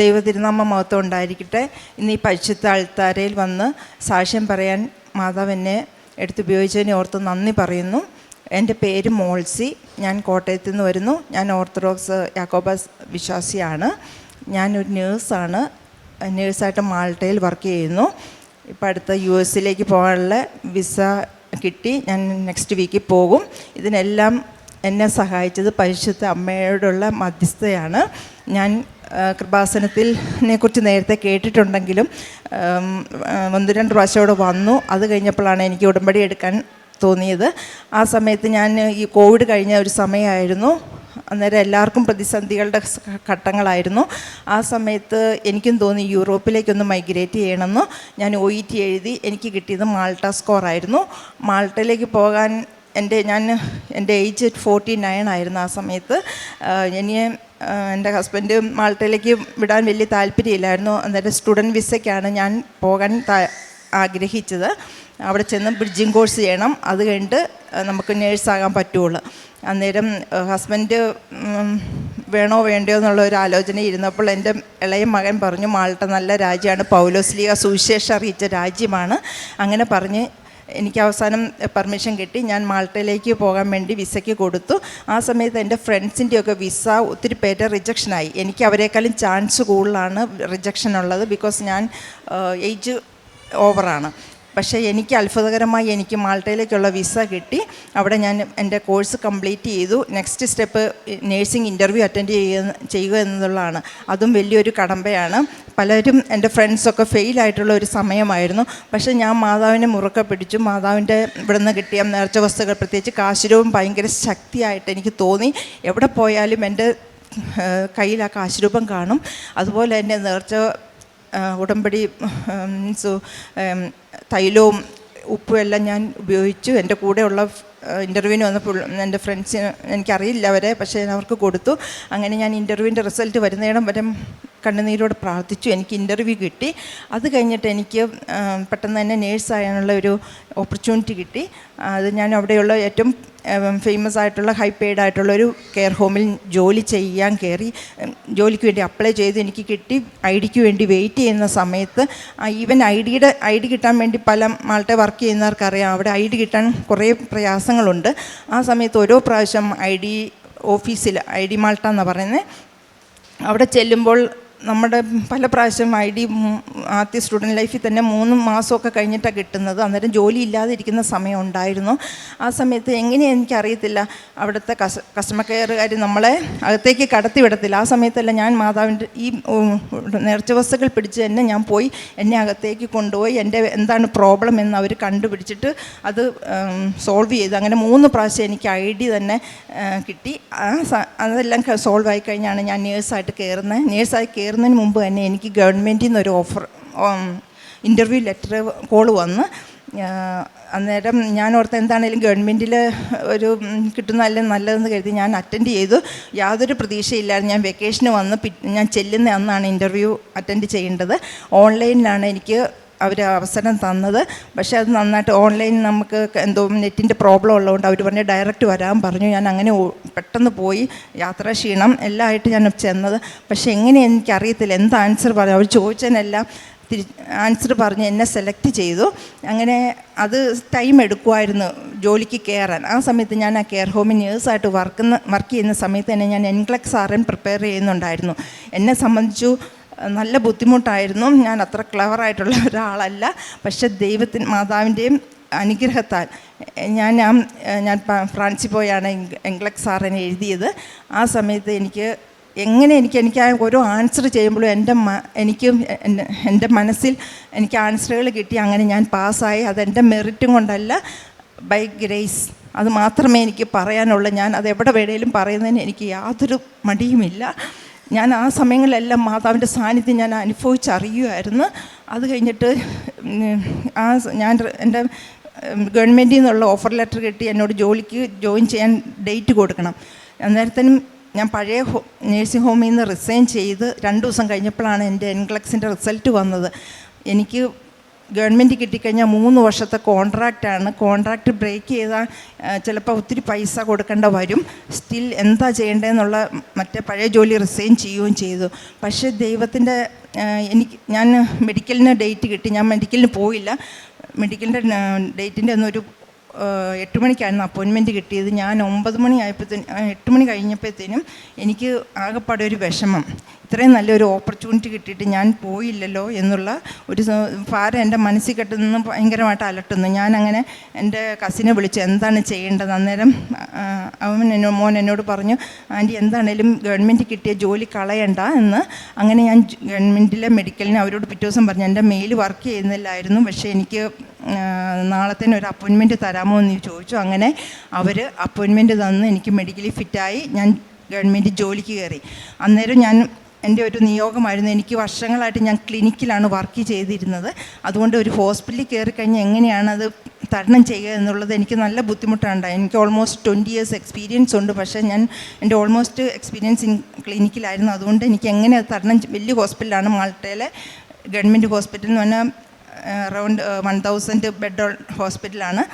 ദൈവ തിരുനാമ മഹത്വം ഉണ്ടായിരിക്കട്ടെ. ഇന്ന് ഈ പരിശുദ്ധ അൾത്താരയിൽ വന്ന് സാക്ഷ്യം പറയാൻ മാതാവ് എന്നെ എടുത്തുപയോഗിച്ചതിനെ ഓർത്ത് നന്ദി പറയുന്നു. എന്റെ പേര് മോൾസി. ഞാൻ കോട്ടയത്ത് നിന്ന് വരുന്നു. ഞാൻ ഓർത്തഡോക്സ് യാക്കോബാസ് വിശ്വാസിയാണ്. ഞാനൊരു നേഴ്സാണ്. നേഴ്സായിട്ട് മാൾട്ടയിൽ വർക്ക് ചെയ്യുന്നു. ഇപ്പം അടുത്ത യു എസിലേക്ക് പോകാനുള്ള വിസ കിട്ടി. ഞാൻ നെക്സ്റ്റ് വീക്കിൽ പോകും. ഇതിനെല്ലാം എന്നെ സഹായിച്ചത് പരിശുദ്ധ അമ്മയോടുള്ള മധ്യസ്ഥയാണ്. ഞാൻ ആ, കൃപാസനത്തിനെ കുറിച്ച് നേരത്തെ കേട്ടിട്ടുണ്ടെങ്കിലും ഒന്ന് രണ്ട് പ്രാവശ്യം അവിടെ വന്നു. അത് കഴിഞ്ഞപ്പോഴാണ് എനിക്ക് ഉടമ്പടി എടുക്കാൻ തോന്നിയത്. ആ സമയത്ത് ഞാൻ ഈ കോവിഡ് കഴിഞ്ഞ ഒരു സമയമായിരുന്നു. അന്നേരം എല്ലാവർക്കും പ്രതിസന്ധികളുടെ ഘട്ടങ്ങളായിരുന്നു. ആ സമയത്ത് എനിക്കും തോന്നി യൂറോപ്പിലേക്കൊന്ന് മൈഗ്രേറ്റ് ചെയ്യണമെന്ന്. ഞാൻ ഒ ഇ ടി എഴുതി എനിക്ക് കിട്ടിയത് മാൾട്ട സ്കോറായിരുന്നു മാൾട്ടയിലേക്ക് പോകാൻ എന്റെ ഞാൻ എന്റെ ഏജ് ഫോർട്ടി നയൻ ആയിരുന്നു ആ സമയത്ത്. ഇനി എന്റെ ഹസ്ബൻഡ് മാൾട്ടയിലേക്ക് വിടാൻ വലിയ താല്പര്യമില്ലായിരുന്നു. അന്നേരം സ്റ്റുഡന്റ് വിസയ്ക്കാണ് ഞാൻ പോകാൻ ആഗ്രഹിച്ചത്. അവിടെ ചെന്ന് ബ്രിഡ്ജിങ് കോഴ്സ് ചെയ്യണം. അത് കഴിഞ്ഞിട്ട് നമുക്ക് നേഴ്സാകാൻ പറ്റുള്ളൂ. അന്നേരം ഹസ്ബൻഡ് വേണോ വേണ്ടയോ എന്നുള്ള ഒരു ആലോചന ഇരുന്നപ്പോൾ എന്റെ ഇളയ മകൻ പറഞ്ഞു മാൾട്ട നല്ല രാജ്യമാണ്. പൗലോസ്ലിയ സുവിശേഷം അറിയിച്ച രാജ്യമാണ്. അങ്ങനെ പറഞ്ഞ് എനിക്ക് അവസാനം പെർമിഷൻ കിട്ടി. ഞാൻ മാൾട്ടയിലേക്ക് പോകാൻ വേണ്ടി വിസയ്ക്ക് കൊടുത്തു. ആ സമയത്ത് എന്റെ ഫ്രണ്ട്സിന്റെയൊക്കെ വിസ ഒത്തിരി പേരുടെ റിജക്ഷനായി എനിക്ക് അവരെക്കാളും ചാൻസ് കൂടുതലാണ് റിജക്ഷൻ ഉള്ളത് ബിക്കോസ് ഞാൻ ഏജ് ഓവറാണ് പക്ഷേ എനിക്ക് അത്ഭുതകരമായി എനിക്ക് മാൾട്ടയിലേക്കുള്ള വിസ കിട്ടി. അവിടെ ഞാൻ എന്റെ കോഴ്സ് കംപ്ലീറ്റ് ചെയ്തു. Next step nursing interview attend ചെയ്യുക ചെയ്യുക എന്നുള്ളതാണ്. അതും വലിയൊരു കടമ്പയാണ്. പലരും എന്റെ ഫ്രണ്ട്സൊക്കെ ഫെയിലായിട്ടുള്ള ഒരു സമയമായിരുന്നു. പക്ഷേ ഞാൻ മാതാവിനെ മുറുക്കെ പിടിച്ചു. മാതാവിന്റെ ഇവിടെ നിന്ന് കിട്ടിയ നേർച്ച വസ്തുക്കൾ പ്രത്യേകിച്ച് കാശുരവും ഭയങ്കര ശക്തിയായിട്ട് എനിക്ക് തോന്നി. എവിടെ പോയാലും എന്റെ കയ്യിൽ ആ കാശുരൂപം കാണും. അതുപോലെ തന്നെ നേർച്ച ഉടമ്പടി മീൻസ് തൈലവും ഉപ്പും എല്ലാം ഞാൻ ഉപയോഗിച്ചു. എന്റെ കൂടെയുള്ള ഇന്റർവ്യൂവിന് വന്നപ്പോൾ എന്റെ ഫ്രണ്ട്സിന് എനിക്കറിയില്ല അവരെ പക്ഷേ ഞാൻ അവർക്ക് കൊടുത്തു. അങ്ങനെ ഞാൻ ഇന്റർവ്യൂവിന്റെ റിസൾട്ട് വരുന്നയിടം വരെ കണ്ണുനീരോട് പ്രാർത്ഥിച്ചു. എനിക്ക് ഇന്റർവ്യൂ കിട്ടി. അത് കഴിഞ്ഞിട്ട് എനിക്ക് പെട്ടെന്ന് തന്നെ നേഴ്സാകാനുള്ള ഒരു ഓപ്പർച്യൂണിറ്റി കിട്ടി. അത് ഞാൻ അവിടെയുള്ള ഏറ്റവും ഫേമസ് ആയിട്ടുള്ള ഹൈ പെയ്ഡ് ആയിട്ടുള്ള ഒരു കെയർ ഹോമിൽ ജോലി ചെയ്യാൻ കയറി. ജോലിക്ക് വേണ്ടി അപ്ലൈ ചെയ്ത് എനിക്ക് കിട്ടി. ഐ ഡിക്ക് വേണ്ടി വെയിറ്റ് ചെയ്യുന്ന സമയത്ത് ഈവൻ ഐ ഡിയുടെ ഐ ഡി കിട്ടാൻ വേണ്ടി പല ആളുടെ വർക്ക് ചെയ്യുന്നവർക്കറിയാം. അവിടെ ഐ ഡി കിട്ടാൻ കുറേ പ്രയാസങ്ങളുണ്ട്. ആ സമയത്ത് ഓരോ പ്രാവശ്യം ഐ ഡി ഓഫീസിൽ ഐ ഡി മാൾട്ട എന്നാണ് പറയുന്നത് അവിടെ ചെല്ലുമ്പോൾ നമ്മുടെ പല പ്രാവശ്യം ഐ ഡി ആദ്യ സ്റ്റുഡന്റ് ലൈഫിൽ തന്നെ മൂന്ന് മാസമൊക്കെ കഴിഞ്ഞിട്ടാണ് കിട്ടുന്നത്. അന്നേരം ജോലി ഇല്ലാതിരിക്കുന്ന സമയം ഉണ്ടായിരുന്നു ആ സമയത്ത് എങ്ങനെയാണ് എനിക്കറിയത്തില്ല. അവിടുത്തെ കസ്റ്റ കസ്റ്റമർ കെയറുകാർ നമ്മളെ അകത്തേക്ക് കടത്തി വിടത്തില്ല ആ സമയത്തല്ല ഞാൻ മാതാവിന്റെ ഈ നേർച്ച വസ്തുക്കൾ പിടിച്ച് തന്നെ ഞാൻ പോയി എന്നെ അകത്തേക്ക് കൊണ്ടുപോയി എന്റെ എന്താണ് പ്രോബ്ലം എന്ന് അവർ കണ്ടുപിടിച്ചിട്ട് അത് സോൾവ് ചെയ്തു. അങ്ങനെ മൂന്ന് പ്രാവശ്യം എനിക്ക് ഐ ഡി തന്നെ കിട്ടി. അതെല്ലാം സോൾവ് ആയി കഴിഞ്ഞാണ് ഞാൻ നേഴ്സായിട്ട് കയറുന്നത്. നേഴ്സായി കയറുന്നതിന് മുമ്പ് തന്നെ എനിക്ക് ഗവൺമെന്റിൽ നിന്നൊരു ഓഫർ ഇന്റർവ്യൂ ലെറ്റർ കോൾ വന്ന് അന്നേരം ഞാൻ ഓർത്ത് എന്താണേലും ഗവൺമെന്റിൽ ഒരു കിട്ടുന്ന കിട്ടുന്നതല്ലേ നല്ലതെന്ന് കരുതി ഞാൻ അറ്റൻഡ് ചെയ്തു. യാതൊരു പ്രതീക്ഷയില്ലായിരുന്നു ഞാൻ വെക്കേഷന് വന്ന് ഞാൻ ചെല്ലുന്ന അന്നാണ് ഇന്റർവ്യൂ അറ്റൻഡ് ചെയ്യേണ്ടത്. ഓൺലൈനിലാണ് എനിക്ക് അവർ അവസരം തന്നത്. പക്ഷേ അത് നന്നായിട്ട് ഓൺലൈൻ നമുക്ക് എന്തോ നെറ്റിന്റെ പ്രോബ്ലം ഉള്ളതുകൊണ്ട് അവർ പറഞ്ഞു ഡയറക്റ്റ് വരാൻ പറഞ്ഞു. ഞാൻ അങ്ങനെ പെട്ടെന്ന് പോയി യാത്രാ ക്ഷീണം എല്ലാം ആയിട്ട് ഞാൻ ചെന്നത്. പക്ഷേ എങ്ങനെ എനിക്കറിയത്തില്ല. എന്ത് ആൻസർ പറഞ്ഞു? അവർ ചോദിച്ചതിനെല്ലാം തിരി ആൻസർ പറഞ്ഞ് എന്നെ സെലക്ട് ചെയ്തു. അങ്ങനെ അത് ടൈം എടുക്കുമായിരുന്നു ജോലിക്ക് കയറാൻ ആ സമയത്ത് ഞാൻ ആ കെയർ ഹോമിൽ നേഴ്സായിട്ട് വർക്ക് വർക്ക് ചെയ്യുന്ന സമയത്ത് തന്നെ ഞാൻ എൻക്ലക്സ് ആർ പ്രിപ്പയർ ചെയ്യുന്നുണ്ടായിരുന്നു. എന്നെ സംബന്ധിച്ചു നല്ല ബുദ്ധിമുട്ടായിരുന്നു. ഞാൻ അത്ര ക്ലവറായിട്ടുള്ള ഒരാളല്ല. പക്ഷെ ദൈവത്തിന് മാതാവിന്റെയും അനുഗ്രഹത്താൽ ഞാൻ ഞാൻ ഫ്രാൻസിൽ പോയാണ് എംഗ്ലക് സാറിനെ എഴുതിയത്. ആ സമയത്ത് എനിക്ക് എങ്ങനെ എനിക്ക് എനിക്ക് ഓരോ ആൻസർ ചെയ്യുമ്പോഴും എന്റെ മ എനിക്കും എന്റെ മനസ്സിൽ എനിക്ക് ആൻസറുകൾ കിട്ടി. അങ്ങനെ ഞാൻ പാസ്സായി. അതെന്റെ മെറിറ്റും കൊണ്ടല്ല ബൈ ഗ്രേസ് അത് മാത്രമേ എനിക്ക് പറയാനുള്ളൂ. ഞാൻ അത് എവിടെ വേണേലും പറയുന്നതിന് എനിക്ക് യാതൊരു മടിയുമില്ല. ഞാൻ ആ സമയങ്ങളിലെല്ലാം മാതാവിന്റെ സാന്നിധ്യം ഞാൻ അനുഭവിച്ചറിയുമായിരുന്നു. അത് കഴിഞ്ഞിട്ട് ആ ഞാൻ എന്റെ ഗവൺമെന്റിൽ നിന്നുള്ള ഓഫർ ലെറ്റർ കിട്ടി എന്നോട് ജോലിക്ക് ജോയിൻ ചെയ്യാൻ ഡേറ്റ് കൊടുക്കണം. അന്നേരത്തിനും ഞാൻ പഴയ ഹോ നേഴ്സിംഗ് ഹോമിൽ നിന്ന് റിസൈൻ ചെയ്ത് രണ്ട് ദിവസം കഴിഞ്ഞപ്പോഴാണ് എന്റെ എൻക്ലക്സിന്റെ റിസൾട്ട് വന്നത്. എനിക്ക് ഗവൺമെന്റ് കിട്ടിക്കഴിഞ്ഞാൽ മൂന്ന് വർഷത്തെ കോൺട്രാക്റ്റാണ് കോൺട്രാക്റ്റ് ബ്രേക്ക് ചെയ്താൽ ചിലപ്പോൾ ഒത്തിരി പൈസ കൊടുക്കേണ്ട വരും. സ്റ്റിൽ എന്താ ചെയ്യേണ്ടതെന്നുള്ള മറ്റേ പഴയ ജോലി റിസൈൻ ചെയ്യുകയും ചെയ്തു. പക്ഷേ ദൈവത്തിന്റെ എനിക്ക് ഞാൻ മെഡിക്കലിന് ഡേറ്റ് കിട്ടി. ഞാൻ മെഡിക്കലിന് പോയില്ല. മെഡിക്കലിന്റെ ഡേറ്റിന്റെ ഒന്നും ഒരു എട്ട് മണിക്കായിരുന്നു അപ്പോയിൻമെന്റ് കിട്ടിയത്. ഞാൻ ഒമ്പത് മണി ആയപ്പോഴത്തേനും എട്ട് മണി കഴിഞ്ഞപ്പോഴത്തേനും എനിക്ക് ആകെപ്പാടെ ഒരു വിഷമം. ഇത്രയും നല്ലൊരു ഓപ്പർച്യൂണിറ്റി കിട്ടിയിട്ട് ഞാൻ പോയില്ലല്ലോ എന്നുള്ള ഒരു ഭാരം എന്റെ മനസ്സിൽ കെട്ടുന്ന ഭയങ്കരമായിട്ട് അലട്ടുന്നു. ഞാൻ അങ്ങനെ എന്റെ കസിനെ വിളിച്ച് എന്താണ് ചെയ്യേണ്ടത്? അന്നേരം അവൻ എന്നോ മോൻ എന്നോട് പറഞ്ഞു ആന്റി എന്താണേലും ഗവൺമെന്റ് കിട്ടിയ ജോലി കളയണ്ട എന്ന് അങ്ങനെ ഞാൻ ഗവൺമെന്റിലെ മെഡിക്കലിന് അവരോട് പിറ്റേ ദിവസം പറഞ്ഞു എന്റെ മെയിൽ വർക്ക് ചെയ്യുന്നില്ലായിരുന്നു. പക്ഷേ എനിക്ക് നാളത്തേനൊരു അപ്പോയിൻമെന്റ് തരാമോ എന്ന് ചോദിച്ചു. അങ്ങനെ അവർ അപ്പോയിൻമെന്റ് തന്ന് എനിക്ക് മെഡിക്കലി ഫിറ്റായി ഞാൻ ഗവൺമെന്റ് ജോലിക്ക് കയറി. അന്നേരം ഞാൻ എന്റെ ഒരു നിയോഗമായിരുന്നു. എനിക്ക് വർഷങ്ങളായിട്ട് ഞാൻ ക്ലിനിക്കിലാണ് വർക്ക് ചെയ്തിരുന്നത്. അതുകൊണ്ട് ഒരു ഹോസ്പിറ്റലിൽ കയറി കഴിഞ്ഞാൽ എങ്ങനെയാണ് അത് തരണം ചെയ്യുക എന്നുള്ളത് എനിക്ക് നല്ല ബുദ്ധിമുട്ടുണ്ടായി എനിക്ക് ഓൾമോസ്റ്റ് ട്വന്റി ഇയേഴ്സ് എക്സ്പീരിയൻസ് ഉണ്ട്. പക്ഷേ ഞാൻ എന്റെ ഓൾമോസ്റ്റ് എക്സ്പീരിയൻസ് ഇൻ ക്ലിനിക്കിലായിരുന്നു അതുകൊണ്ട് എനിക്ക് എങ്ങനെ തരണം വലിയ ഹോസ്പിറ്റലാണ് മാൾട്ടയിലെ ഗവൺമെന്റ് ഹോസ്പിറ്റൽ എന്ന് പറഞ്ഞാൽ അറൗണ്ട് വൺ തൗസൻഡ് ബെഡ് ഹോസ്പിറ്റലാണ്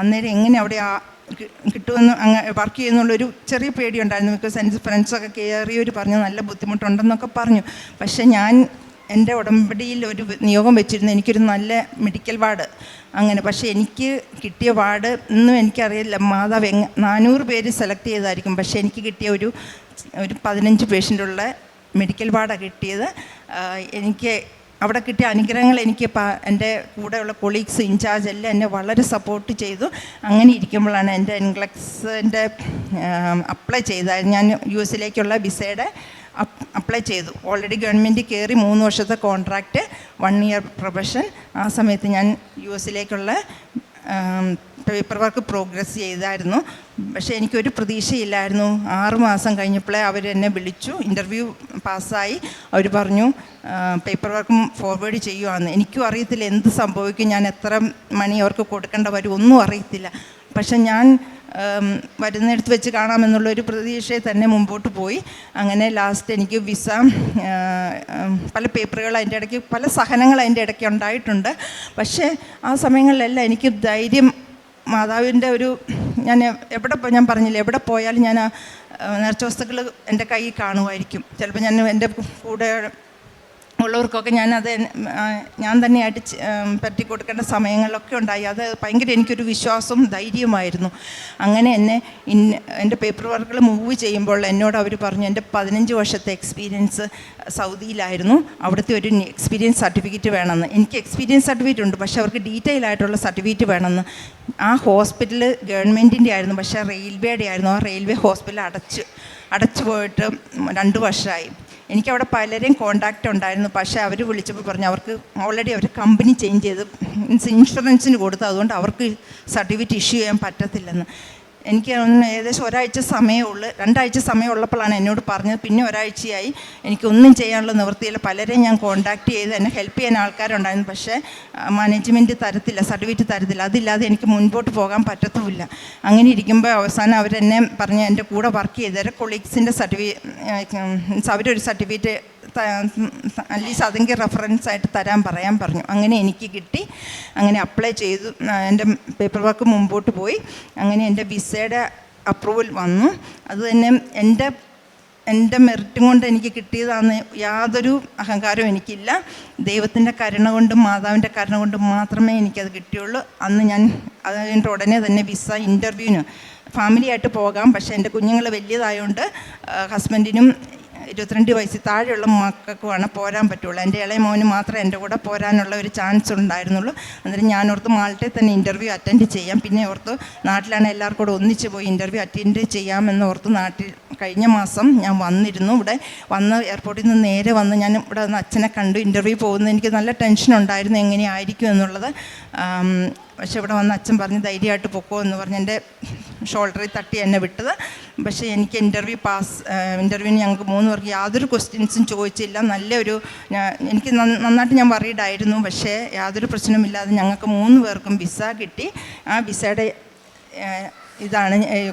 അന്നേരം എങ്ങനെ അവിടെ ആ കിട്ടുമെന്ന് അങ്ങ് വർക്ക് ചെയ്യുന്നുള്ളൊരു ചെറിയ പേടിയുണ്ടായിരുന്നു. ബിക്കോസ് എന്റെ ഫ്രണ്ട്സൊക്കെ കയറിയവർ പറഞ്ഞു നല്ല ബുദ്ധിമുട്ടുണ്ടെന്നൊക്കെ പറഞ്ഞു. പക്ഷേ ഞാൻ എന്റെ ഉടമ്പടിയിൽ ഒരു നിയോഗം വെച്ചിരുന്നു. എനിക്കൊരു നല്ല മെഡിക്കൽ വാർഡ് അങ്ങനെ. പക്ഷേ എനിക്ക് കിട്ടിയ വാർഡ് ഇന്നും എനിക്കറിയില്ല. മാതാവ് എങ് നാനൂറ് പേര് സെലക്ട് ചെയ്തായിരിക്കും പക്ഷേ എനിക്ക് കിട്ടിയ ഒരു ഒരു പതിനഞ്ച് പേഷ്യന്റുള്ള മെഡിക്കൽ വാർഡാണ് കിട്ടിയത്. എനിക്ക് അവിടെ കിട്ടിയ അനുഗ്രഹങ്ങൾ എനിക്ക് എന്റെ കൂടെയുള്ള കൊളീഗ്സ് ഇൻചാർജ് എല്ലാം എന്നെ വളരെ സപ്പോർട്ട് ചെയ്തു. അങ്ങനെ ഇരിക്കുമ്പോഴാണ് എന്റെ എൻഗ്ലക്സിന്റെ അപ്ലൈ ചെയ്തായിരുന്നു ഞാൻ യു എസിലേക്കുള്ള വിസയുടെ അപ്ലൈ ചെയ്തു. ഓൾറെഡി ഗവൺമെന്റ് കയറി മൂന്ന് വർഷത്തെ കോൺട്രാക്റ്റ് വൺ ഇയർ പ്രൊഫഷൻ ആ സമയത്ത് ഞാൻ യു എസിലേക്കുള്ള പേപ്പർ വർക്ക് പ്രോഗ്രസ് ചെയ്തായിരുന്നു. പക്ഷേ എനിക്കൊരു പ്രതീക്ഷയില്ലായിരുന്നു. ആറ് മാസം കഴിഞ്ഞപ്പോഴേ അവർ എന്നെ വിളിച്ചു. ഇന്റർവ്യൂ പാസ്സായി. അവർ പറഞ്ഞു പേപ്പർ വർക്കും ഫോർവേഡ് ചെയ്യുവാന്ന്. എനിക്കും അറിയത്തില്ല എന്ത് സംഭവിക്കും. ഞാൻ എത്ര മണി അവർക്ക് കൊടുക്കേണ്ട വരും ഒന്നും അറിയത്തില്ല. പക്ഷെ ഞാൻ വരുന്നിടത്ത് വെച്ച് കാണാമെന്നുള്ള ഒരു പ്രതീക്ഷയെ തന്നെ മുമ്പോട്ട് പോയി. അങ്ങനെ ലാസ്റ്റ് എനിക്ക് വിസ പല പേപ്പറുകൾ അതിന്റെ ഇടയ്ക്ക് പല സഹനങ്ങൾ അതിന്റെ ഇടയ്ക്ക് ഉണ്ടായിട്ടുണ്ട്. പക്ഷേ ആ സമയങ്ങളിലെല്ലാം എനിക്ക് ധൈര്യം മാതാവിന്റെ ഒരു ഞാൻ എവിടെ ഞാൻ പറഞ്ഞില്ല എവിടെ പോയാലും ഞാൻ നേർച്ച വസ്തുക്കൾ എന്റെ കൈ കാണുമായിരിക്കും. ചിലപ്പോൾ ഞാൻ എന്റെ കൂടെ ഉള്ളവർക്കൊക്കെ ഞാനത് ഞാൻ തന്നെയായിട്ട് പറ്റി കൊടുക്കേണ്ട സമയങ്ങളിലൊക്കെ ഉണ്ടായി. അത് ഭയങ്കര എനിക്കൊരു വിശ്വാസവും ധൈര്യമായിരുന്നു അങ്ങനെ എന്നെ ഇൻ എന്റെ പേപ്പർ വർക്കുകൾ മൂവ് ചെയ്യുമ്പോൾ എന്നോട് അവർ പറഞ്ഞു എന്റെ പതിനഞ്ച് വർഷത്തെ എക്സ്പീരിയൻസ് സൗദിയിലായിരുന്നു. അവിടുത്തെ ഒരു എക്സ്പീരിയൻസ് സർട്ടിഫിക്കറ്റ് വേണമെന്ന്. എനിക്ക് എക്സ്പീരിയൻസ് സർട്ടിഫിക്കറ്റ് ഉണ്ട് പക്ഷേ അവർക്ക് ഡീറ്റെയിൽ ആയിട്ടുള്ള സർട്ടിഫിക്കറ്റ് വേണമെന്ന്. ആ ഹോസ്പിറ്റൽ ഗവൺമെന്റിന്റെ ആയിരുന്നു പക്ഷേ റെയിൽവേയുടെ ആയിരുന്നു. ആ റെയിൽവേ ഹോസ്പിറ്റൽ അടച്ച് അടച്ചു പോയിട്ട് രണ്ട് വർഷമായി എനിക്കവിടെ പലരെയും കോണ്ടാക്റ്റ് ഉണ്ടായിരുന്നു. പക്ഷേ അവർ വിളിച്ചപ്പോൾ പറഞ്ഞു അവർക്ക് ഓൾറെഡി അവർ കമ്പനി ചേഞ്ച് ചെയ്ത് മീൻസ് ഇൻഷുറൻസിന് കൊടുത്തു അതുകൊണ്ട് അവർക്ക് സർട്ടിഫിക്കറ്റ് ഇഷ്യൂ ചെയ്യാൻ പറ്റത്തില്ലെന്ന്. എനിക്ക് ഏകദേശം ഒരാഴ്ച സമയമേ ഉള്ളൂ. രണ്ടാഴ്ച സമയമുള്ളപ്പോഴാണ് എന്നോട് പറഞ്ഞത്. പിന്നെ ഒരാഴ്ചയായി എനിക്കൊന്നും ചെയ്യാനുള്ള നിവൃത്തിയില്ല. പലരെയും ഞാൻ കോണ്ടാക്ട് ചെയ്ത് എന്നെ ഹെൽപ്പ് ചെയ്യാൻ ആൾക്കാരുണ്ടായിരുന്നു. പക്ഷേ മാനേജ്മെന്റ് തരത്തില്ല സർട്ടിഫിക്കറ്റ് തരത്തില്ല. അതില്ലാതെ എനിക്ക് മുൻപോട്ട് പോകാൻ പറ്റത്തുമില്ല. അങ്ങനെ ഇരിക്കുമ്പോൾ അവസാനം അവരെന്നെ പറഞ്ഞ് എന്റെ കൂടെ വർക്ക് ചെയ്തവരെ കൊളീഗ്സിന്റെ സർട്ടിഫിക്കറ്റ് അവരൊരു സർട്ടിഫിക്കറ്റ് അറ്റ്ലീസ്റ്റ് അതെങ്കിൽ റെഫറൻസ് ആയിട്ട് തരാൻ പറയാൻ പറഞ്ഞു. അങ്ങനെ എനിക്ക് കിട്ടി. അങ്ങനെ അപ്ലൈ ചെയ്തു. എന്റെ പേപ്പർ വർക്ക് മുമ്പോട്ട് പോയി. അങ്ങനെ എന്റെ വിസയുടെ അപ്രൂവൽ വന്നു. അത് തന്നെ എന്റെ എന്റെ മെറിറ്റും കൊണ്ട് എനിക്ക് കിട്ടിയതാന്ന് യാതൊരു അഹങ്കാരവും എനിക്കില്ല. ദൈവത്തിന്റെ കരുണ കൊണ്ടും മാതാവിന്റെ കരുണ കൊണ്ടും മാത്രമേ എനിക്കത് കിട്ടിയുള്ളൂ. അന്ന് ഞാൻ അത് കഴിഞ്ഞിട്ട് ഉടനെ തന്നെ വിസ ഇന്റർവ്യൂവിന് ഫാമിലിയായിട്ട് പോകാം. പക്ഷേ എന്റെ കുഞ്ഞുങ്ങൾ വലിയതായതുകൊണ്ട് ഹസ്ബൻഡിനും ഇരുപത്തിരണ്ട് വയസ്സിൽ താഴെയുള്ള മക്കൾക്കുമാണ് പോരാൻ പറ്റുള്ളൂ. എന്റെ ഇളയ മോന് മാത്രമേ എന്റെ കൂടെ പോരാനുള്ള ഒരു ചാൻസ് ഉണ്ടായിരുന്നുള്ളൂ. അന്നേരം ഞാൻ ഓർത്ത് മാൾട്ടെ തന്നെ ഇന്റർവ്യൂ അറ്റൻഡ് ചെയ്യാം. പിന്നെ ഓർത്ത് നാട്ടിലാണ് എല്ലാവർക്കും കൂടെ ഒന്നിച്ച് പോയി ഇന്റർവ്യൂ അറ്റൻഡ് ചെയ്യാമെന്ന് ഓർത്ത് നാട്ടിൽ കഴിഞ്ഞ മാസം ഞാൻ വന്നിരുന്നു. ഇവിടെ വന്ന് എയർപോർട്ടിൽ നിന്ന് നേരെ വന്ന് ഞാൻ ഇവിടെ വന്ന് അച്ഛനെ കണ്ടു. ഇന്റർവ്യൂ പോകുന്നത് എനിക്ക് നല്ല ടെൻഷൻ ഉണ്ടായിരുന്നു എങ്ങനെയായിരിക്കും എന്നുള്ളത്. പക്ഷെ ഇവിടെ വന്ന് അച്ഛൻ പറഞ്ഞ് ധൈര്യമായിട്ട് പൊക്കോ എന്ന് പറഞ്ഞ് എന്റെ ഷോൾഡറിൽ തട്ടി എന്നെ വിട്ടത്. പക്ഷേ എനിക്ക് ഇന്റർവ്യൂ പാസ് ഇന്റർവ്യൂവിന് ഞങ്ങൾക്ക് മൂന്ന് പേർക്ക് യാതൊരു ക്വസ്റ്റ്യൻസും ചോദിച്ചില്ല. നല്ലൊരു ഞാൻ- എനിക്ക് നന്നായിട്ട് ഞാൻ വറീഡായിരുന്നു പക്ഷേ യാതൊരു പ്രശ്നമില്ലാതെ ഞങ്ങൾക്ക് മൂന്ന് പേർക്കും വിസ കിട്ടി. ആ വിസയുടെ ഇതാണ്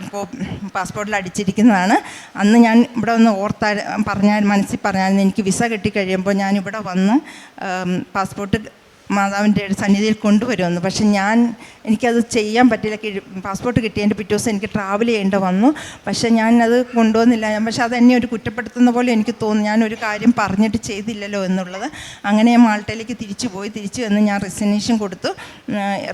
പാസ്പോർട്ടിൽ അടിച്ചിരിക്കുന്നതാണ്. അന്ന് ഞാൻ ഇവിടെ ഒന്ന് ഓർത്താൽ പറഞ്ഞാൽ മനസ്സിൽ പറഞ്ഞാൽ എനിക്ക് വിസ കിട്ടിക്കഴിയുമ്പോൾ ഞാൻ ഇവിടെ വന്ന് പാസ്പോർട്ട് മാതാവിന്റെ സന്നിധിയിൽ കൊണ്ടുവരുമെന്ന്. പക്ഷെ ഞാൻ എനിക്കത് ചെയ്യാൻ പറ്റില്ല. പാസ്പോർട്ട് കിട്ടിയതിന്റെ പിറ്റേ ദിവസം എനിക്ക് ട്രാവൽ ചെയ്യേണ്ട വന്നു. പക്ഷേ ഞാൻ അത് കൊണ്ടുവന്നില്ല. ഞാൻ പക്ഷേ അത് ഒരു കുറ്റപ്പെടുത്തുന്ന പോലെ എനിക്ക് തോന്നുന്നു. ഞാൻ ഒരു കാര്യം പറഞ്ഞിട്ട് ചെയ്തില്ലല്ലോ എന്നുള്ളത്. അങ്ങനെ ഞാൻ മാൾട്ടയിലേക്ക് തിരിച്ചു പോയി. തിരിച്ചു വന്ന് ഞാൻ റിസനേഷൻ കൊടുത്തു.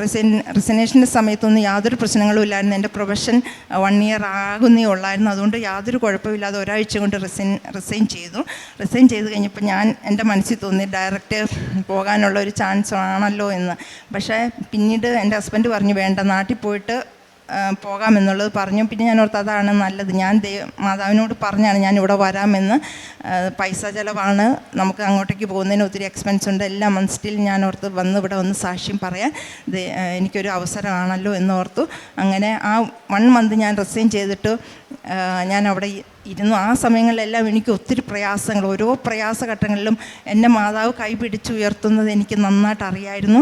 റെസിൻ റിസിഗ്നേഷന്റെ സമയത്തൊന്നും യാതൊരു പ്രശ്നങ്ങളും ഇല്ലായിരുന്നു. എന്റെ പ്രൊഫഷൻ വൺ ഇയർ ആകുന്നേ ഉള്ളായിരുന്നു. അതുകൊണ്ട് യാതൊരു കുഴപ്പമില്ലാതെ ഒരാഴ്ച കൊണ്ട് റിസൈൻ റിസൈൻ ചെയ്തു. റിസൈൻ ചെയ്ത് കഴിഞ്ഞപ്പോൾ ഞാൻ എന്റെ മനസ്സിൽ തോന്നി ഡയറക്റ്റ് പോകാനുള്ള ഒരു ചാൻസ് ആണല്ലോ എന്ന്. പക്ഷേ പിന്നീട് എന്റെ ഹസ്ബൻഡ് പറഞ്ഞു വേണ്ട നാട്ടിൽ പോയിട്ട് പോകാമെന്നുള്ളത് പറഞ്ഞു. പിന്നെ ഞാൻ ഓർത്ത് അതാണ് നല്ലത്. ഞാൻ ദൈവ മാതാവിനോട് പറഞ്ഞാണ് ഞാൻ ഇവിടെ വരാമെന്ന്. പൈസ ചിലവാണ്. നമുക്ക് അങ്ങോട്ടേക്ക് പോകുന്നതിന് ഒത്തിരി എക്സ്പെൻസ് ഉണ്ട്. എല്ലാ മന്ത് സ്റ്റിൽ ഞാൻ ഓർത്ത് വന്ന് ഇവിടെ ഒന്ന് സാക്ഷ്യം പറയാൻ എനിക്കൊരു അവസരമാണല്ലോ എന്ന് ഓർത്തു. അങ്ങനെ ആ വൺ മന്ത് ഞാൻ റിസൈൻ ചെയ്തിട്ട് ഞാൻ അവിടെ ഇരുന്നു. ആ സമയങ്ങളിലെല്ലാം എനിക്ക് ഒത്തിരി പ്രയാസങ്ങൾ. ഓരോ പ്രയാസഘട്ടങ്ങളിലും എന്റെ മാതാവ് കൈപിടിച്ച് ഉയർത്തുന്നത് എനിക്ക് നന്നായിട്ട് അറിയായിരുന്നു.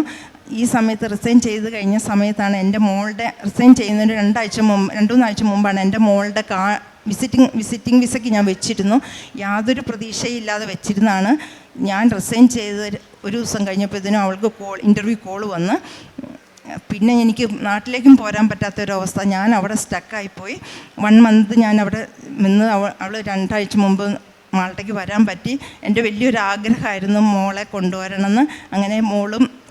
ഈ സമയത്ത് റിസൈൻ ചെയ്ത് കഴിഞ്ഞ സമയത്താണ് എന്റെ മോളുടെ റിസൈൻ ചെയ്യുന്നതിന് രണ്ടാഴ്ച മുമ്പ് രണ്ടു മൂന്നാഴ്ച മുമ്പാണ് എന്റെ മോളുടെ കാ വിസിറ്റിംഗ് വിസിറ്റിംഗ് വിസയ്ക്ക് ഞാൻ വെച്ചിരുന്നു. യാതൊരു പ്രതീക്ഷയില്ലാതെ വെച്ചിരുന്നാണ് ഞാൻ റിസൈൻ ചെയ്ത് ഒരു ദിവസം കഴിഞ്ഞപ്പോൾ ഇതിനും അവൾക്ക് കോൾ ഇന്റർവ്യൂ കോൾ വന്ന്. പിന്നെ എനിക്ക് നാട്ടിലേക്കും പോരാൻ പറ്റാത്തൊരവസ്ഥ. ഞാൻ അവിടെ സ്റ്റക്കായിപ്പോയി വൺ മന്ത് ഞാൻ അവിടെ നിന്ന് അവൾ അവൾ രണ്ടാഴ്ച മുമ്പ് മാൾട്ടയ്ക്ക് വരാൻ പറ്റി. എന്റെ വലിയൊരു ആഗ്രഹമായിരുന്നു മോളെ കൊണ്ടുവരണമെന്ന്. അങ്ങനെ മോളും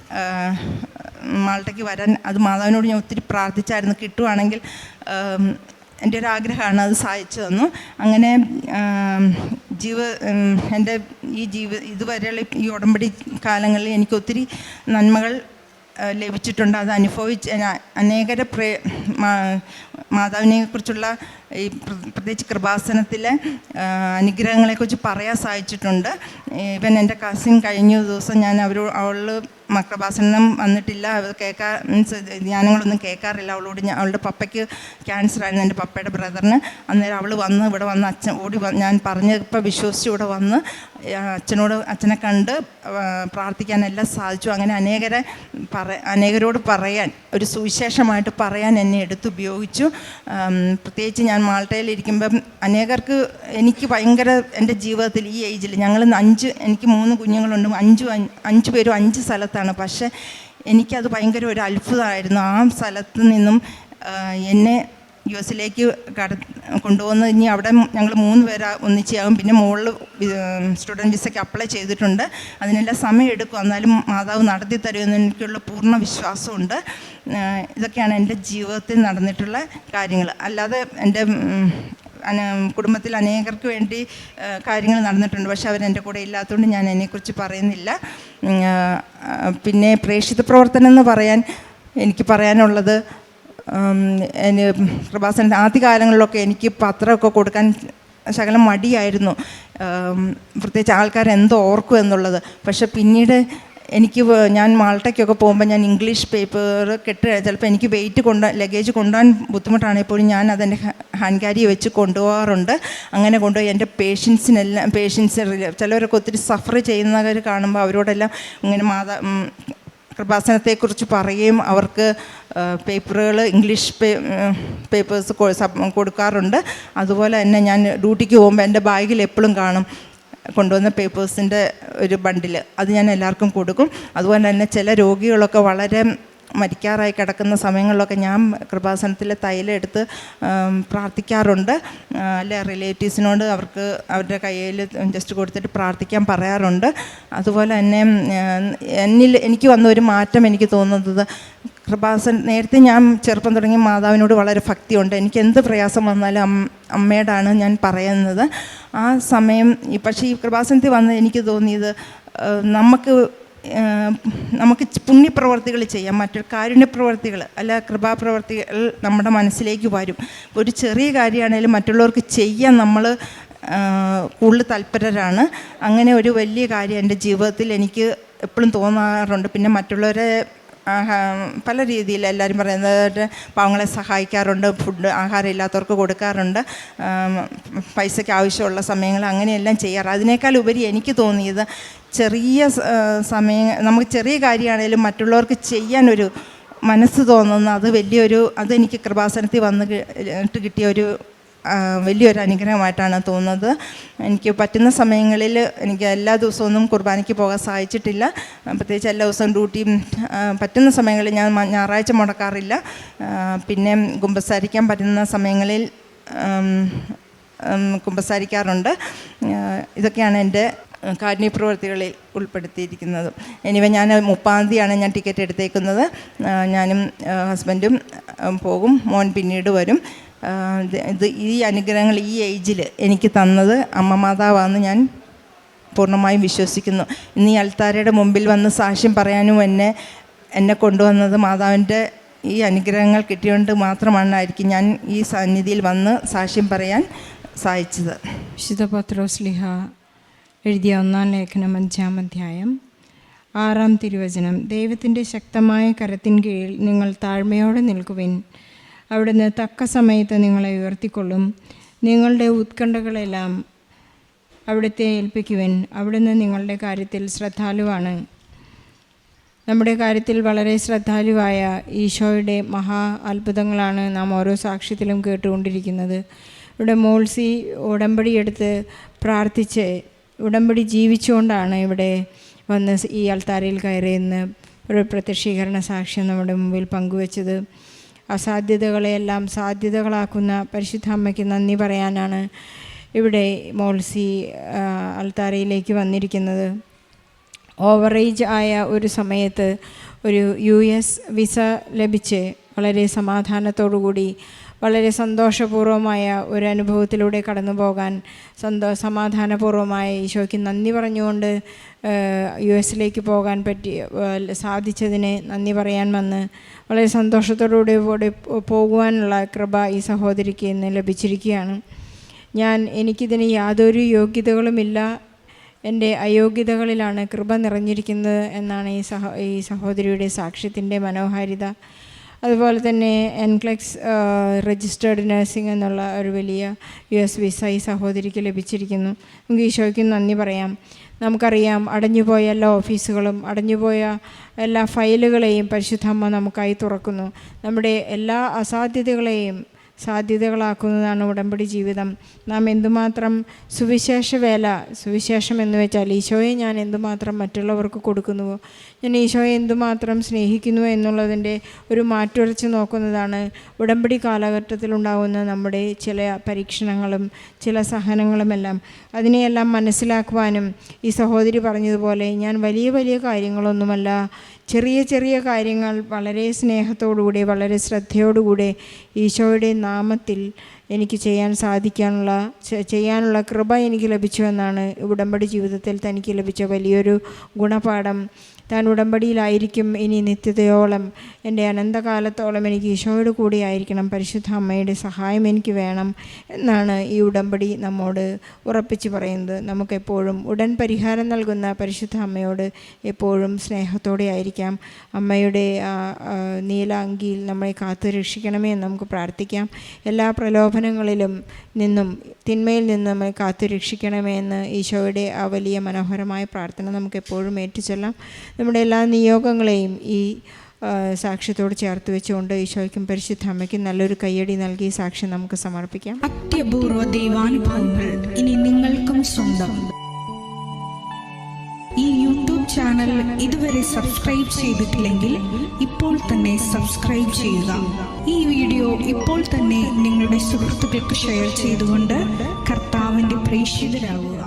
മാൾട്ടയ്ക്ക് വരാൻ അത് മാതാവിനോട് ഞാൻ ഒത്തിരി പ്രാർത്ഥിച്ചായിരുന്നു. കിട്ടുവാണെങ്കിൽ എന്റെ ഒരു ആഗ്രഹമാണ് അത് സഹായിച്ചു തന്നു. അങ്ങനെ ജീവ എന്റെ ഈ ജീവ ഇതുവരെയുള്ള ഈ ഉടമ്പടി കാലങ്ങളിൽ എനിക്ക് ഒത്തിരി നന്മകൾ ലഭിച്ചിട്ടുണ്ട്. അത് അനുഭവിച്ച് അനേകരെ പ്രേ മാതാവിനെ കുറിച്ചുള്ള ഈ പ്ര- പ്രത്യേകിച്ച് കൃപാസനത്തിലെ അനുഗ്രഹങ്ങളെക്കുറിച്ച് പറയാൻ സാധിച്ചിട്ടുണ്ട്. ഇവൻ എന്റെ കസിൻ കഴിഞ്ഞ ദിവസം ഞാൻ അവരോ അവൾ മക്രഭാസനം വന്നിട്ടില്ല. അവൾ കേൾക്കാ മീൻസ് ധ്യാനങ്ങളൊന്നും കേൾക്കാറില്ല അവളോട് ഞാൻ അവളുടെ പപ്പയ്ക്ക് ക്യാൻസർ ആയിരുന്നു. എന്റെ പപ്പയുടെ ബ്രദറിന്. അന്നേരം അവൾ വന്ന് ഇവിടെ വന്ന് അച്ഛൻ ഓടി ഞാൻ പറഞ്ഞപ്പോൾ വിശ്വസിച്ച് ഇവിടെ വന്ന് അച്ഛനോട് അച്ഛനെ കണ്ട് പ്രാർത്ഥിക്കാനെല്ലാം സാധിച്ചു. അങ്ങനെ അനേകരെ പറ അനേകരോട് പറയാൻ ഒരു സുവിശേഷമായിട്ട് പറയാൻ എന്നെ എടുത്ത് ഉപയോഗിച്ചു. പ്രത്യേകിച്ച് ഞാൻ മാൾട്ടയിൽ ഇരിക്കുമ്പം അനേകർക്ക് എനിക്ക് ഭയങ്കര എന്റെ ജീവിതത്തിൽ ഈ ഏജിൽ ഞങ്ങൾ അഞ്ച് എനിക്ക് മൂന്ന് കുഞ്ഞുങ്ങളുണ്ട്. അഞ്ച് അഞ്ച് പേരും അഞ്ച് സ്ഥലത്താണ് പക്ഷേ എനിക്കത് ഭയങ്കര ഒരു അത്ഭുതമായിരുന്നു. ആ സ്ഥലത്ത് നിന്നും എന്നെ യു എസിലേക്ക് കട കൊണ്ടുപോകുന്ന ഇനി അവിടെ ഞങ്ങൾ മൂന്ന് പേര് ഒന്നിച്ചാകും പിന്നെ മുകളിൽ സ്റ്റുഡന്റ് വിസയ്ക്ക് അപ്ലൈ ചെയ്തിട്ടുണ്ട്. അതിനെല്ലാം സമയം എടുക്കും. എന്നാലും മാതാവ് നടത്തി തരുമെന്ന് എനിക്കുള്ള പൂർണ വിശ്വാസമുണ്ട്. ഇതൊക്കെയാണ് എന്റെ ജീവിതത്തിൽ നടന്നിട്ടുള്ള കാര്യങ്ങൾ അല്ലാതെ എന്റെ കുടുംബത്തിൽ അനേകർക്ക് വേണ്ടി കാര്യങ്ങൾ നടന്നിട്ടുണ്ട്. പക്ഷെ അവരെന്റെ കൂടെ ഇല്ലാത്തതുകൊണ്ട് ഞാൻ അതിനെക്കുറിച്ച് പറയുന്നില്ല. പിന്നെ പ്രേക്ഷിത പ്രവർത്തനം എന്ന് പറയാൻ എനിക്ക് പറയാനുള്ളത് ഉം, ആദ്യ കാലങ്ങളിലൊക്കെ എനിക്ക് പത്രമൊക്കെ കൊടുക്കാൻ ശകലം മടിയായിരുന്നു. പ്രത്യേകിച്ച് ആൾക്കാർ എന്തോ എന്നുള്ളത്. പക്ഷെ പിന്നീട് എനിക്ക് ഞാൻ മാൾട്ടയ്ക്കൊക്കെ പോകുമ്പോൾ ഞാൻ ഇംഗ്ലീഷ് പേപ്പർ കെട്ട് ചിലപ്പോൾ എനിക്ക് വെയിറ്റ് കൊണ്ട ലഗേജ് കൊണ്ടുപോകാൻ ബുദ്ധിമുട്ടാണ്. എപ്പോഴും ഞാൻ അതെന്റെ ഹാൻഡ് ക്യാരി വെച്ച് കൊണ്ടുപോകാറുണ്ട്. അങ്ങനെ കൊണ്ടുപോയി എന്റെ പേഷ്യൻസിനെല്ലാം പേഷ്യൻസ് ചിലവരൊക്കെ ഒത്തിരി സഫർ ചെയ്യുന്നവർ കാണുമ്പോൾ അവരോടെല്ലാം ഇങ്ങനെ മാതാ കൃപാസനത്തെക്കുറിച്ച് പറയുകയും അവർക്ക് പേപ്പറുകൾ ഇംഗ്ലീഷ് പേപ്പേഴ്സ് കൊടുക്കാറുണ്ട്. അതുപോലെ തന്നെ ഞാൻ ഡ്യൂട്ടിക്ക് പോകുമ്പോൾ എന്റെ ബാഗിൽ എപ്പോഴും കാണും. കൊണ്ടുവന്ന പേപ്പേഴ്സിന്റെ ഒരു ബണ്ടിൽ അത് ഞാൻ എല്ലാവർക്കും കൊടുക്കും. അതുപോലെ തന്നെ ചില രോഗികളൊക്കെ വളരെ മരിക്കാറായി കിടക്കുന്ന സമയങ്ങളിലൊക്കെ ഞാൻ കൃപാസനത്തിലെ തൈലം എടുത്ത് പ്രാർത്ഥിക്കാറുണ്ട്. അല്ലെ റിലേറ്റീവ്സിനോട് അവർക്ക് അവരുടെ കയ്യിൽ ജസ്റ്റ് കൊടുത്തിട്ട് പ്രാർത്ഥിക്കാൻ പറയാറുണ്ട്. അതുപോലെ തന്നെ എന്നിൽ എനിക്ക് വന്ന ഒരു മാറ്റം എനിക്ക് തോന്നുന്നത് കൃപാസൻ നേരത്തെ ഞാൻ ചെറുപ്പം തുടങ്ങി മാതാവിനോട് വളരെ ഭക്തിയുണ്ട്. എനിക്ക് എന്ത് പ്രയാസം വന്നാലും അമ്മയോടാണ് ഞാൻ പറയുന്നത്. ആ സമയം പക്ഷേ ഈ കൃപാസനത്തിൽ വന്ന് എനിക്ക് തോന്നിയത് നമുക്ക് നമുക്ക് പുണ്യപ്രവർത്തികൾ ചെയ്യാം. മറ്റൊരു കാരുണ്യപ്രവർത്തികൾ അല്ല കൃപാപ്രവർത്തികൾ നമ്മുടെ മനസ്സിലേക്ക് വരും. ഒരു ചെറിയ കാര്യമാണെങ്കിലും മറ്റുള്ളവർക്ക് ചെയ്യാൻ നമ്മൾ കൂടുതൽ തൽപരരാണ് അങ്ങനെ ഒരു വലിയ കാര്യം എന്റെ ജീവിതത്തിൽ എനിക്ക് എപ്പോഴും തോന്നാറുണ്ട്. പിന്നെ മറ്റുള്ളവരെ പല രീതിയിൽ എല്ലാവരും പറയുന്നത് പാവങ്ങളെ സഹായിക്കാറുണ്ട് ഫുഡ് ആഹാരം ഇല്ലാത്തവർക്ക് കൊടുക്കാറുണ്ട് പൈസയ്ക്ക് ആവശ്യമുള്ള സമയങ്ങൾ അങ്ങനെയെല്ലാം ചെയ്യാറ്. അതിനേക്കാൾ ഉപരി എനിക്ക് തോന്നിയത് ചെറിയ സമയം നമുക്ക് ചെറിയ കാര്യമാണേലും മറ്റുള്ളവർക്ക് ചെയ്യാനൊരു മനസ്സ് തോന്നുന്ന അത് വലിയൊരു അതെനിക്ക് കൃപാസനത്തിൽ വന്ന് കിട്ടിയ ഒരു വലിയൊരു അനുഗ്രഹമായിട്ടാണ് തോന്നുന്നത്. എനിക്ക് പറ്റുന്ന സമയങ്ങളിൽ എനിക്ക് എല്ലാ ദിവസവും കുർബാനയ്ക്ക് പോകാൻ സാധിച്ചിട്ടില്ല. പ്രത്യേകിച്ച് എല്ലാ ദിവസവും ഡ്യൂട്ടിയും പറ്റുന്ന സമയങ്ങളിൽ ഞാൻ ഞായറാഴ്ച മുടക്കാറില്ല. പിന്നെ കുമ്പസാരിക്കാൻ പറ്റുന്ന സമയങ്ങളിൽ കുമ്പസാരിക്കാറുണ്ട്. ഇതൊക്കെയാണ് എന്റെ കാരുണ്യ പ്രവൃത്തികളിൽ ഉൾപ്പെടുത്തിയിരിക്കുന്നത്. എനിവ ഞാൻ മുപ്പാം തീയതിയാണ് ഞാൻ ടിക്കറ്റ് എടുത്തേക്കുന്നത്. ഞാനും ഹസ്ബൻഡും പോകും. മോൻ പിന്നീട് വരും. ഇത് ഈ അനുഗ്രഹങ്ങൾ ഈ ഏജിൽ എനിക്ക് തന്നത് അമ്മ മാതാവാന്ന് ഞാൻ പൂർണമായും വിശ്വസിക്കുന്നു. ഇന്ന് ഈ അൽത്താരയുടെ മുമ്പിൽ വന്ന് സാക്ഷ്യം പറയാനും എന്നെ എന്നെ കൊണ്ടുവന്നത് മാതാവിന്റെ ഈ അനുഗ്രഹങ്ങൾ കിട്ടിയോണ്ട് മാത്രമാണായിരിക്കും ഞാൻ ഈ സന്നിധിയിൽ വന്ന് സാക്ഷ്യം പറയാൻ സഹായിച്ചത് വിശുദ്ധ പത്രോസ്ലിഹ എഴുതിയ ഒന്നാം ലേഖനം അഞ്ചാം അധ്യായം ആറാം തിരുവചനം. ദൈവത്തിന്റെ ശക്തമായ കരത്തിൻ കീഴിൽ നിങ്ങൾ താഴ്മയോടെ നിൽക്കുവിൻ. അവിടുന്ന് തക്ക സമയത്ത് നിങ്ങളെ ഉയർത്തിക്കൊള്ളും. നിങ്ങളുടെ ഉത്കണ്ഠകളെല്ലാം അവിടുത്തെ ഏൽപ്പിക്കുവിൻ. അവിടുന്ന് നിങ്ങളുടെ കാര്യത്തിൽ ശ്രദ്ധാലുവാണ്. നമ്മുടെ കാര്യത്തിൽ വളരെ ശ്രദ്ധാലുവായ ഈശോയുടെ മഹാ അത്ഭുതങ്ങളാണ് നാം ഓരോ സാക്ഷ്യത്തിലും കേട്ടുകൊണ്ടിരിക്കുന്നത്. ഇവിടെ മോൾസി ഉടമ്പടിയെടുത്ത് പ്രാർത്ഥിച്ച് ഉടമ്പടി ജീവിച്ചുകൊണ്ടാണ് ഇവിടെ വന്ന് ഈ അൾത്താരയിൽ കയറിയെന്ന് ഒരു പ്രത്യക്ഷീകരണ സാക്ഷ്യം നമ്മുടെ മുമ്പിൽ പങ്കുവച്ചത്. അസാധ്യതകളെയെല്ലാം സാധ്യതകളാക്കുന്ന പരിശുദ്ധ അമ്മയ്ക്ക് നന്ദി പറയാനാണ് ഇവിടെ മോൾസി അൾത്താരയിലേക്ക് വന്നിരിക്കുന്നത്. ഓവറേജ് ആയ ഒരു സമയത്ത് ഒരു യു എസ് വിസ ലഭിച്ച് വളരെ സമാധാനത്തോടുകൂടി വളരെ സന്തോഷപൂർവമായ ഒരു അനുഭവത്തിലൂടെ കടന്നു പോകാൻ സന്തോ സമാധാനപൂർവമായ ഈശോയ്ക്ക് നന്ദി പറഞ്ഞുകൊണ്ട് യു എസിലേക്ക് പോകാൻ പറ്റി സാധിച്ചതിന് നന്ദി പറയാൻ വന്ന് വളരെ സന്തോഷത്തോടുകൂടി കൂടി പോകുവാനുള്ള കൃപ ഈ സഹോദരിക്ക് ഇന്ന് ലഭിച്ചിരിക്കുകയാണ്. ഞാൻ എനിക്കിതിന് യാതൊരു യോഗ്യതകളുമില്ല. എന്റെ അയോഗ്യതകളിലാണ് കൃപ നിറഞ്ഞിരിക്കുന്നത് എന്നാണ് ഈ സഹോ ഈ സഹോദരിയുടെ സാക്ഷ്യത്തിന്റെ മനോഹാരിത. അതുപോലെ തന്നെ എൻക്ലെക്സ് രജിസ്റ്റേർഡ് നഴ്സിംഗ് എന്നുള്ള ഒരു വലിയ യു എസ് വിസ ഈ സഹോദരിക്ക് ലഭിച്ചിരിക്കുന്നു. നമുക്ക് ഈശോയ്ക്ക് നന്ദി പറയാം. നമുക്കറിയാം അടഞ്ഞുപോയ എല്ലാ ഓഫീസുകളും അടഞ്ഞുപോയ എല്ലാ ഫയലുകളെയും പരിശുദ്ധമ്മ നമുക്കായി തുറക്കുന്നു. നമ്മുടെ എല്ലാ അസാധ്യതകളെയും സാധ്യതകളാക്കുന്നതാണ് ഉടമ്പടി ജീവിതം. നാം എന്തുമാത്രം സുവിശേഷ വേല സുവിശേഷം എന്ന് വെച്ചാൽ ഈശോയെ ഞാൻ എന്തുമാത്രം മറ്റുള്ളവർക്ക് കൊടുക്കുന്നുവോ ഞാൻ ഈശോയെ എന്തുമാത്രം സ്നേഹിക്കുന്നു എന്നുള്ളതിന്റെ ഒരു മാറ്റുരച്ച് നോക്കുന്നതാണ് ഉടമ്പടി കാലഘട്ടത്തിലുണ്ടാകുന്ന നമ്മുടെ ചില പരീക്ഷണങ്ങളും ചില സഹനങ്ങളുമെല്ലാം. അതിനെയെല്ലാം മനസ്സിലാക്കുവാനും ഈ സഹോദരി പറഞ്ഞതുപോലെ ഞാൻ വലിയ വലിയ കാര്യങ്ങളൊന്നുമല്ല ചെറിയ ചെറിയ കാര്യങ്ങൾ വളരെ സ്നേഹത്തോടുകൂടി വളരെ ശ്രദ്ധയോടുകൂടി ഈശോയുടെ നാമത്തിൽ എനിക്ക് ചെയ്യാൻ സാധിക്കാനുള്ള ചെയ്യാനുള്ള കൃപ എനിക്ക് ലഭിച്ചു എന്നാണ് ഉടമ്പടി ജീവിതത്തിൽ തനിക്ക് ലഭിച്ച വലിയൊരു ഗുണപാഠം. താൻ ഉടമ്പടിയിലായിരിക്കും ഇനി നിത്യതയോളം. എന്റെ അനന്തകാലത്തോളം എനിക്ക് ഈശോയോട് കൂടി ആയിരിക്കണം. പരിശുദ്ധ അമ്മയുടെ സഹായം എനിക്ക് വേണം എന്നാണ് ഈ ഉടമ്പടി നമ്മോട് ഉറപ്പിച്ച് പറയുന്നത്. നമുക്കെപ്പോഴും ഉടൻ പരിഹാരം നൽകുന്ന പരിശുദ്ധ അമ്മയോട് എപ്പോഴും സ്നേഹത്തോടെ ആയിരിക്കാം. അമ്മയുടെ നീല അങ്കിയിൽ നമ്മളെ കാത്തു രക്ഷിക്കണമേ എന്ന് നമുക്ക് പ്രാർത്ഥിക്കാം. എല്ലാ പ്രലോഭനങ്ങളിലും നിന്നും തിന്മയിൽ നിന്ന് നമ്മെ കാത്തു രക്ഷിക്കണമേ എന്ന് ഈശോയുടെ ആ വലിയ മനോഹരമായ പ്രാർത്ഥന നമുക്കെപ്പോഴും ഏറ്റുചൊല്ലാം. നമ്മുടെ എല്ലാ നിയോഗങ്ങളെയും ഈ സാക്ഷ്യത്തോട് ചേർത്ത് വെച്ചുകൊണ്ട് ഈശോയ്ക്കും പരിശുദ്ധ അമ്മയ്ക്കും നല്ലൊരു കയ്യടി നൽകി സാക്ഷ്യം നമുക്ക് സമർപ്പിക്കാം. അത്യപൂർവ ദൈവാനുഭവങ്ങൾ ഇനി നിങ്ങൾക്കും സ്വന്തം. ഈ യൂട്യൂബ് ചാനൽ ഇതുവരെ സബ്സ്ക്രൈബ് ചെയ്തിട്ടില്ലെങ്കിൽ ഇപ്പോൾ തന്നെ സബ്സ്ക്രൈബ് ചെയ്യുക. ഈ വീഡിയോ ഇപ്പോൾ തന്നെ നിങ്ങളുടെ സുഹൃത്തുക്കൾക്ക് ഷെയർ ചെയ്തുകൊണ്ട് കർത്താവിന്റെ പ്രേക്ഷിതരാകുക